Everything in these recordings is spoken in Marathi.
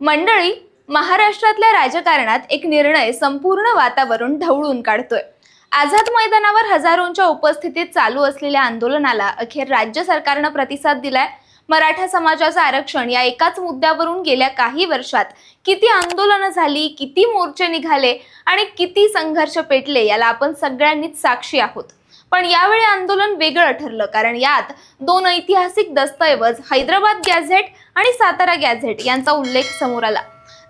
मंडळी महाराष्ट्रातल्या राजकारणात एक निर्णय संपूर्ण वातावरण ढवळून काढतोय. आझाद मैदानावर हजारोंच्या उपस्थितीत चालू असलेल्या आंदोलनाला अखेर राज्य सरकारनं प्रतिसाद दिलाय. मराठा समाजाचं आरक्षण या एकाच मुद्द्यावरून गेल्या काही वर्षात किती आंदोलनं झाली किती मोर्चे निघाले आणि किती संघर्ष पेटले याला आपण सगळ्यांनीच साक्षी आहोत. पण यावेळी आंदोलन वेगळं ठरलं कारण यात दोन ऐतिहासिक दस्तऐवज हैदराबाद गॅझेट आणि सातारा गॅझेट यांचा उल्लेख समोर आला.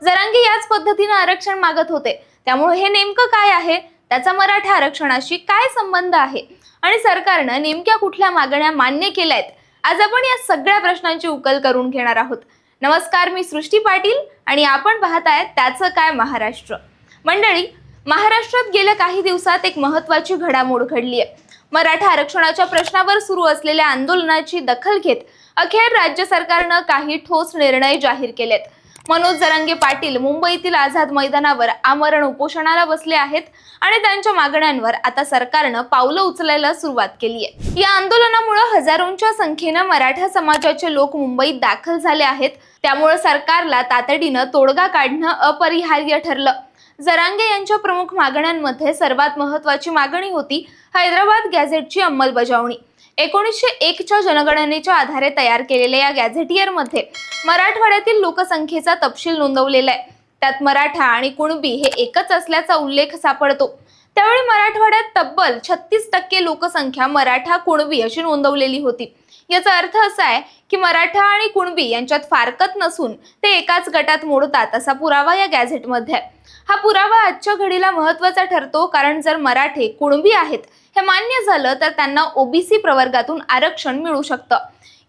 जरांगे याच पद्धतीनं आरक्षण मागत होते. त्यामुळे हे नेमकं काय आहे? त्याचा मराठा आरक्षणाशी काय संबंध आहे? आणि सरकारनं नेमक्या कुठल्या मागण्या मान्य केल्या आहेत आज आपण या सगळ्या प्रश्नांची उकल करून घेणार आहोत. नमस्कार मी सृष्टी पाटील आणि आपण पाहत आहेत त्याचं काय महाराष्ट्र. मंडळी महाराष्ट्रात गेल्या काही दिवसात एक महत्वाची घडामोड घडली आहे मराठा आरक्षणाच्या प्रश्नावर सुरू असलेल्या आंदोलनाची दखल घेत अखेर राज्य सरकारनं काही ठोस निर्णय जाहीर केलेत. मनोज जरांगे पाटील मुंबईतील आझाद मैदानावर आमरण उपोषणाला बसले आहेत आणि त्यांच्या मागण्यांवर आता सरकारनं पावलं उचलायला सुरुवात केली आहे या आंदोलनामुळे हजारोंच्या संख्येनं मराठा समाजाचे लोक मुंबईत दाखल झाले आहेत. त्यामुळे सरकारला तातडीनं तोडगा काढणं अपरिहार्य ठरलं. जरांगे यांच्या प्रमुख मागण्यांमध्ये सर्वात महत्वाची मागणी होती हैदराबाद गॅझेटची अंमलबजावणी. एकोणीसशे एकच्या जनगणनेच्या आधारे तयार केलेल्या या गॅझेटियरमध्ये मराठवाड्यातील लोकसंख्येचा तपशील नोंदवलेला आहे. त्यात मराठा आणि कुणबी हे एकच असल्याचा उल्लेख सापडतो. त्यावेळी मराठवाड्यात तब्बल छत्तीस टक्के लोकसंख्या मराठा कुणबी अशी नोंदवलेली होती. याचा अर्थ असा आहे की मराठा आणि कुणबी यांच्यात फारकत नसून ते एकाच गटात मोडतात असा पुरावा या गॅझेटमध्ये आहे. हा पुरावा आजच्या घडीला महत्त्वाचा ठरतो कारण जर मराठे कुणबी आहेत हे मान्य झालं तर त्यांना ओबीसी प्रवर्गातून आरक्षण मिळू शकतं.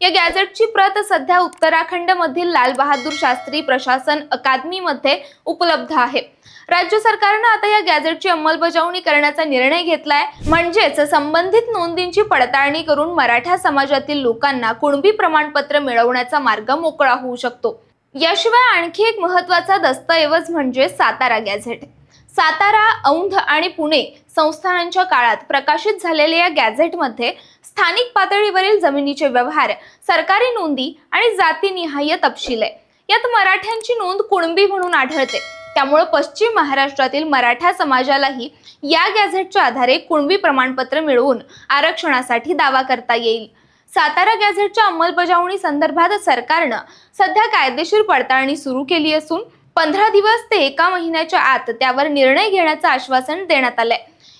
या गॅझेटची प्रत सध्या उत्तराखंड मधील लाल बहादूर शास्त्री प्रशासन अकादमीमध्ये उपलब्ध आहे. राज्य सरकारनं आता या गॅझेटची अंमलबजावणी करण्याचा निर्णय घेतलाय. म्हणजेच संबंधित नोंदींची पडताळणी करून मराठा समाजातील लोकांना कुणबी प्रमाणपत्र मिळवण्याचा मार्ग मोकळा होऊ शकतो. याशिवाय आणखी एक महत्त्वाचा दस्तऐवज म्हणजे सातारा गॅझेट. सातारा औंध आणि पुणे संस्थानांच्या काळात प्रकाशित झालेल्या या गॅझेटमध्ये स्थानिक पातळीवरील जमिनीचे व्यवहार सरकारी नोंदी आणि जातीनिहाय तपशील आहे. यात मराठ्यांची नोंद कुणबी म्हणून आढळते. त्यामुळे पश्चिम महाराष्ट्रातील मराठा समाजालाही या गॅझेटच्या आधारे कुणबी प्रमाणपत्र मिळवून आरक्षणासाठी दावा करता येईल. सातारा गॅझेटच्या अंमलबजावणी संदर्भात सरकारनं सध्या कायदेशीर पडताळणी सुरू केली असून पंधरा दिवस ते एका महिन्याच्या आत त्यावर निर्णय घेण्याचं आश्वासन देण्यात आलंय.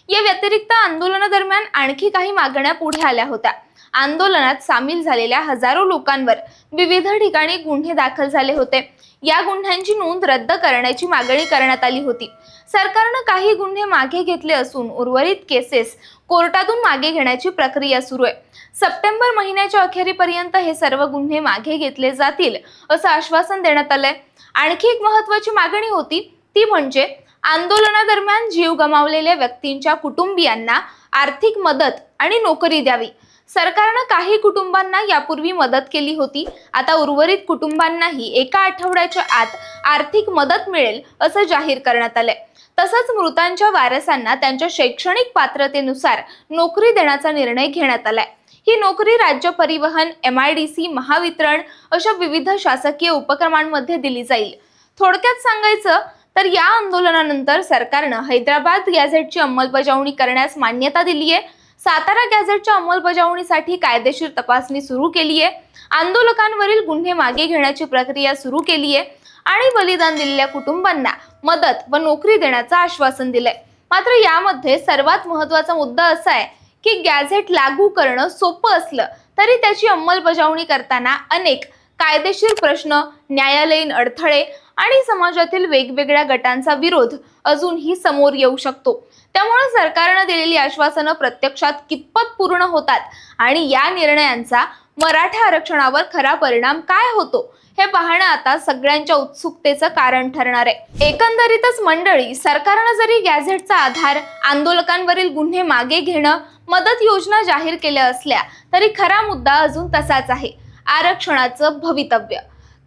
या व्यतिरिक्त आंदोलनादरम्यान आणखी काही मागण्या पुढे आल्या होत्या. आंदोलनात सामील झालेल्या हजारो लोकांवर विविध ठिकाणी गुन्हे दाखल झाले होते. या गुन्ह्यांची नोंद रद्द करण्याची मागणी करण्यात आली होती. सरकारनं काही गुन्हे मागे घेतले असून उर्वरित केसेस कोर्टातून मागे घेण्याची प्रक्रिया सुरू आहे. सप्टेंबर महिन्याच्या अखेरीपर्यंत हे सर्व गुन्हे मागे घेतले जातील असं आश्वासन देण्यात आलंय. आणखी एक महत्वाची मागणी होती ती म्हणजे आंदोलनादरम्यान जीव गमावलेल्या व्यक्तींच्या कुटुंबियांना आर्थिक मदत आणि नोकरी द्यावी. सरकारनं काही कुटुंबांना यापूर्वी मदत केली होती. आता उर्वरित कुटुंबांनाही एका आठवड्याच्या आत आर्थिक मदत मिळेल असं जाहीर करण्यात आलंय. तसंच मृतांच्या वारसांना त्यांच्या शैक्षणिक पात्रतेनुसार नोकरी देण्याचा निर्णय घेण्यात आलाय. ही नोकरी राज्य परिवहन M I D C Mahavitaran अशा विविध शासकीय उपक्रमांमध्ये दिली जाईल. थोडक्यात सांगायचं तर या आंदोलनानंतर सरकारनं हैदराबाद गॅझेटची अंमलबजावणी करण्यास मान्यता दिली आहे सातारा गॅझेटच्या अंमलबजावणीसाठी कायदेशीर तपासणी सुरू केली आहे आंदोलकांवरील गुन्हे मागे घेण्याची प्रक्रिया सुरू केली आहे आणि बलिदान दिलेल्या कुटुंबांना मदत व नोकरी देण्याचं आश्वासन दिलंय. मात्र यामध्ये सर्वात महत्त्वाचा मुद्दा असा आहे की गॅझेट लागू करणं सोपं असलं तरी त्याची अंमलबजावणी करताना अनेक कायदेशीर प्रश्न न्यायालयीन अडथळे आणि समाजातील वेगवेगळ्या गटांचा विरोध अजूनही समोर येऊ शकतो. त्यामुळे सरकारनं दिलेली आश्वासनं प्रत्यक्षात कितपत पूर्ण होतात आणि या निर्णयांचा मराठा आरक्षणावर खरा परिणाम काय होतो हे पाहणं आता सगळ्यांच्या उत्सुकतेचं कारण ठरणार आहे. एकंदरीतच मंडळी सरकारनं जरी गॅझेटचा आधार आंदोलकांवरील गुन्हे मागे घेणं मदत योजना जाहीर केल्या असल्या तरी खरा मुद्दा अजून तसाच आहे. आरक्षणाचं भवितव्य.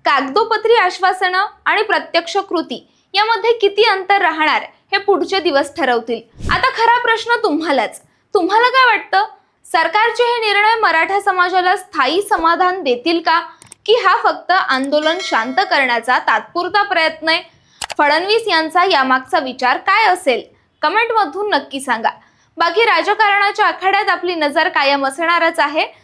कागदोपत्री आश्वासनं आणि प्रत्यक्ष कृती यामध्ये किती अंतर राहणार हे पुढचे दिवस ठरवतील. आता खरा प्रश्न तुम्हालाच. तुम्हाला काय वाटतं? सरकारचे हे निर्णय मराठा समाजाला स्थायी समाधान देतील का? की हा फक्त आंदोलन शांत करण्याचा तात्पुरता प्रयत्न आहे? फडणवीस यांचा यामागचा विचार काय असेल? कमेंटमधून नक्की सांगा. बाकी राजकारणाच्या आखाड्यात आपली नजर कायम असणारच आहे.